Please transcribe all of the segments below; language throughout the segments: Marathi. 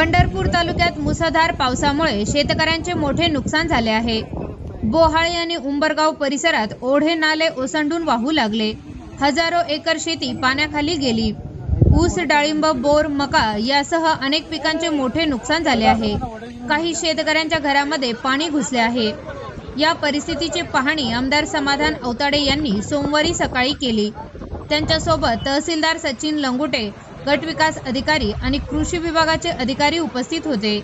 पंढरपूर तालुक्यात मुसळधार पावसामुळे शेतकऱ्यांचे मोठे नुकसान झाले आहे. बोहाळे आणि उंबरगाव परिसरात ओढे नाले ओसंडून वाहू लागले. हजारो एकर शेती पाण्याखाली गेली. ऊस डाळिंब बोर मका यासह अनेक पिकांचे मोठे नुकसान झाले आहे. काही शेतकऱ्यांच्या घरामध्ये पाणी घुसले आहे. या परिस्थितीची पाहणी आमदार समाधान अवताडे यांनी सोमवारी सकाळी केली. त्यांच्यासोबत तहसीलदार सचिन लंगुटे गटविकास अधिकारी आणि कृषी विभागाचे अधिकारी उपस्थित होते.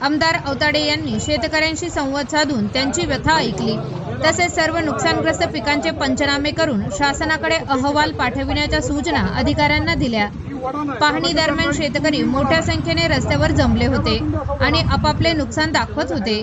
आमदार अवताडे यांनी शेतकऱ्यांशी संवाद साधून त्यांची व्यथा ऐकली. तसेच सर्व नुकसानग्रस्त पिकांचे पंचनामे करून शासनाकडे अहवाल पाठविण्याच्या सूचना अधिकाऱ्यांना दिल्या. पाहणी दरम्यान शेतकरी मोठ्या संख्येने रस्त्यावर जमले होते आणि आपापले नुकसान दाखवत होते.